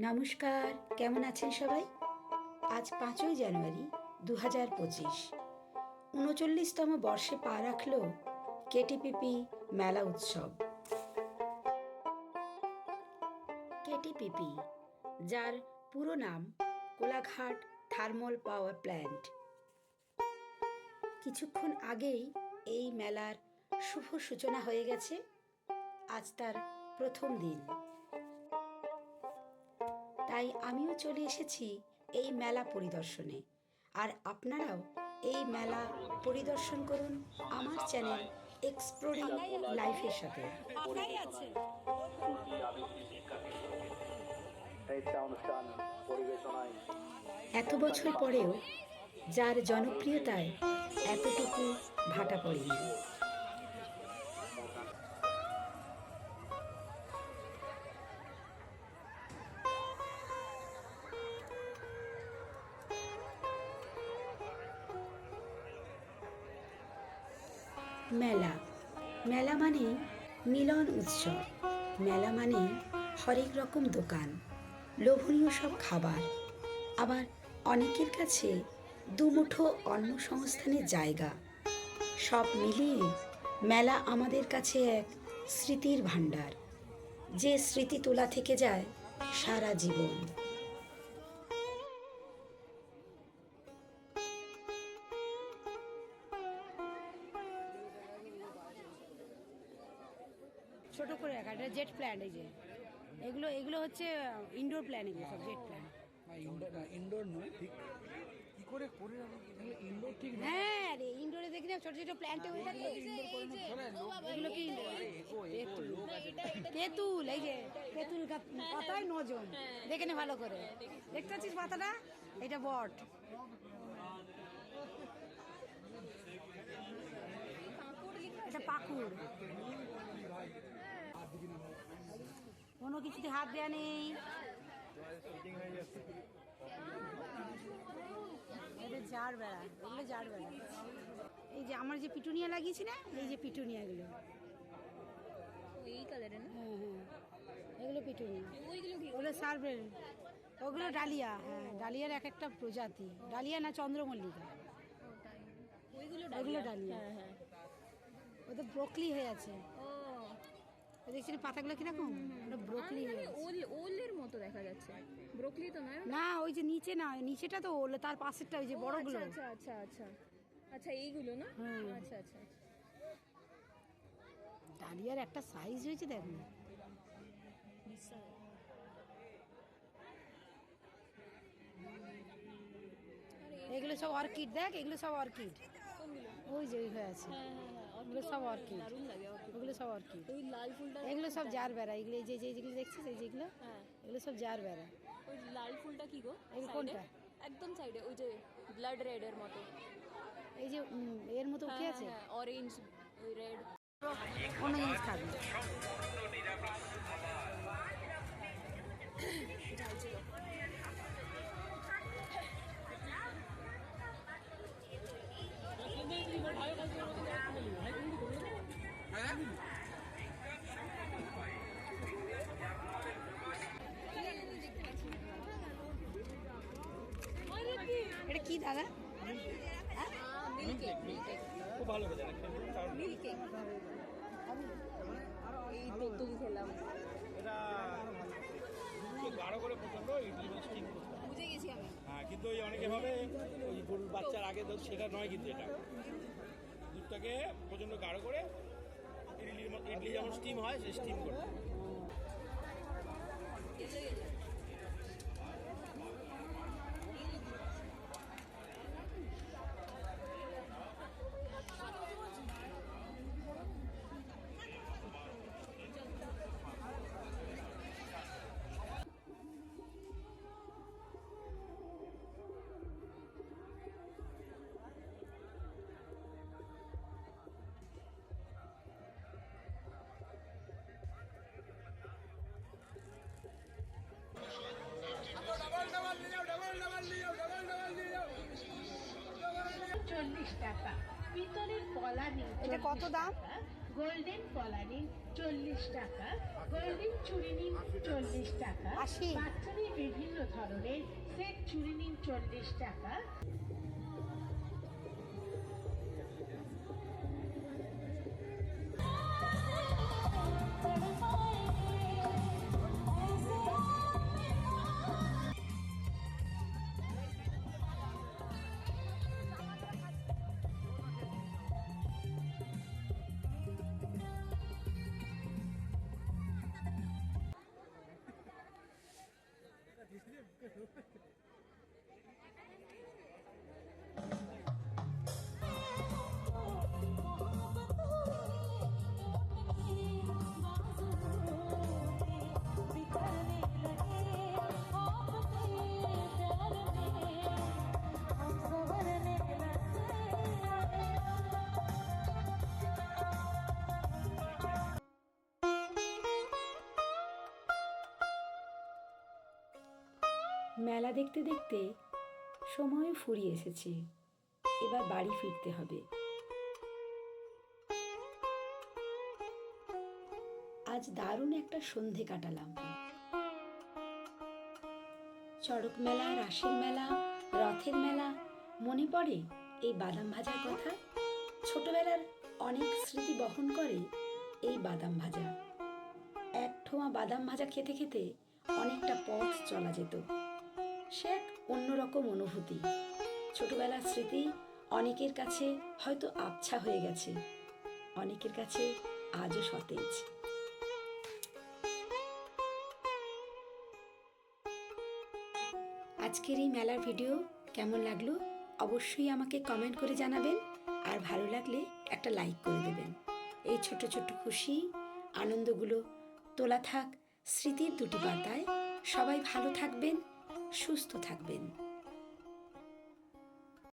নমস্কার, কেমন আছেন সবাই? আজ পাঁচই জানুয়ারি দু হাজার পঁচিশ। উনচল্লিশতম বর্ষে পা রাখল কেটিপিপি মেলা উৎসব। কেটিপিপি, যার পুরো নাম কোলাঘাট থার্মাল পাওয়ার প্ল্যান্ট। কিছুক্ষণ আগেই এই মেলার শুভ সূচনা হয়ে গেছে। আজ তার প্রথম দিন। তাই আমিও চলে এসেছি এই মেলা পরিদর্শনে। আর আপনারাও এই মেলা পরিদর্শন করুন আমার চ্যানেল এক্সপ্লোরিং লাইফের সাথে। এত বছর পরেও যার জনপ্রিয়তায় এতটুকু ভাটা পড়েনি। মেলা। মেলা মানে মিলন উৎসব। মেলা মানে হরেক রকম দোকান, লোভনীয় সব খাবার। আবার অনেকের কাছে দুমুঠো অন্ন সংস্থানের জায়গা। সব মিলিয়ে মেলা আমাদের কাছে এক স্মৃতির ভাণ্ডার, যে স্মৃতি তোলা থেকে যায় সারা জীবন। ছোট করে রাখা এটা জেট প্ল্যান এই যে। এগুলো এগুলো হচ্ছে ইনডোর প্ল্যান এগুলো সব জেট প্ল্যান ইনডোর নয় ঠিক। কি করে করে ইনডোর ঠিক হ্যাঁ রে ইনডোরে দেখি না ছোট ছোট প্ল্যান্টে হয়ে থাকে এগুলো কি তেঁতুল এই যে তেঁতুল পাতায় নজন। দেখে নে ভালো করে। দেখতে পাচ্ছিস পাতাটা? এটা বট। এটা পাকুড়। কোনো কিছুতে হাত দেওয়া নেই। এটা জার বেড়া এগুলো জার বেড়া। এই যে আমার যে পিটুনিয়া লাগিয়েছি না এই যে পিটুনিয়াগুলো। এই কালারের না? হ্যাঁ হ্যাঁ। এগুলো পিটুনিয়া ওইগুলো ওগুলো সার্ভেল। ওগুলো ডালিয়া হ্যাঁ ডালিয়ার এক একটা প্রজাতি। ডালিয়া না চন্দ্রমল্লিকা? ওইগুলো ওগুলো ডালিয়া? হ্যাঁ হ্যাঁ। ওদের ব্রোকলি হয়ে আছে। দেখছি পাতাগুলো কীরকম? ব্রোকলি ওল ওলের মতো দেখা যাচ্ছে। ব্রোকলি তো নয়? না ওই যে নিচে না নিচেটা তো ওল তার পাশেরটা ওই যে বড়গুলো। আচ্ছা আচ্ছা আচ্ছা আচ্ছা। এইগুলো না? হুম। আচ্ছা আচ্ছা ডালিয়ার একটা সাইজ হয়েছে দেখ। না এগুলো সব অর্কিড দেখ এগুলো সব অর্কিড ওই যে ওই হয়ে আছে। হ্যাঁ হ্যাঁ হ্যাঁ ওগুলো সব অর্কিড দারুণ লাগে। ওগুলো সব আর কি। ওই লাল ফুলটা এগুলো সব জার বেড়া। এগুলো যে যে- যেগুলো দেখছিস এই যেগুলো হ্যাঁ। এগুলো সব জার বেড়া। ওই লাল ফুলটা কি গো? এই কোনটা? একদম সাইডে ওই যে ব্লাড রেড এর মতো। এই যে এর মতো কি আছে? অরেঞ্জ ওই রেড কোনো জিনিস খাবি দাদা? খুব ভালো করে এই গাঢ় করে প্রচণ্ড ইডলি স্টিম হ্যাঁ কিন্তু ওই অনেকে ওই বাচ্চার আগে দুধ সেটা নয় কিন্তু এটা দুধটাকে প্রচণ্ড গাঢ় করে ইডলির মতো ইডলি যেমন স্টিম হয়। সে স্টিম করতে পিতলের এটা কত দাম? গোল্ডেন কলা নিন চল্লিশ টাকা গোল্ডেন চুড়ি নিন চল্লিশ টাকা বাচ্চাদের বিভিন্ন ধরনের সেট চুড়ি নিন চল্লিশ টাকা। इसलिए करो মেলা দেখতে দেখতে সময় ফুরিয়ে এসেছে। এবার বাড়ি ফিরতে হবে। আজ দারুণ একটা সন্ধে কাটালাম। চড়ক মেলা, রাসের মেলা, রথের মেলা, মনে পড়ে এই বাদাম ভাজার কথা? ছোটবেলার অনেক স্মৃতি বহন করে এই বাদাম ভাজা। এক ঠোঁয়া বাদাম ভাজা খেতে খেতে অনেকটা পথ চলা যেত। সে এক অন্যরকম অনুভূতি। ছোটবেলার স্মৃতি অনেকের কাছে হয়তো আবছা হয়ে গেছে, অনেকের কাছে আজও সতেজ। আজকের এই মেলার ভিডিও কেমন লাগল অবশ্যই আমাকে কমেন্ট করে জানাবেন আর ভালো লাগলে একটা লাইক করে দেবেন। এই ছোট ছোট খুশি, আনন্দগুলো তোলা থাক স্মৃতির দুটি পাতায়। সবাই ভালো থাকবেন সুস্থ থাকবেন।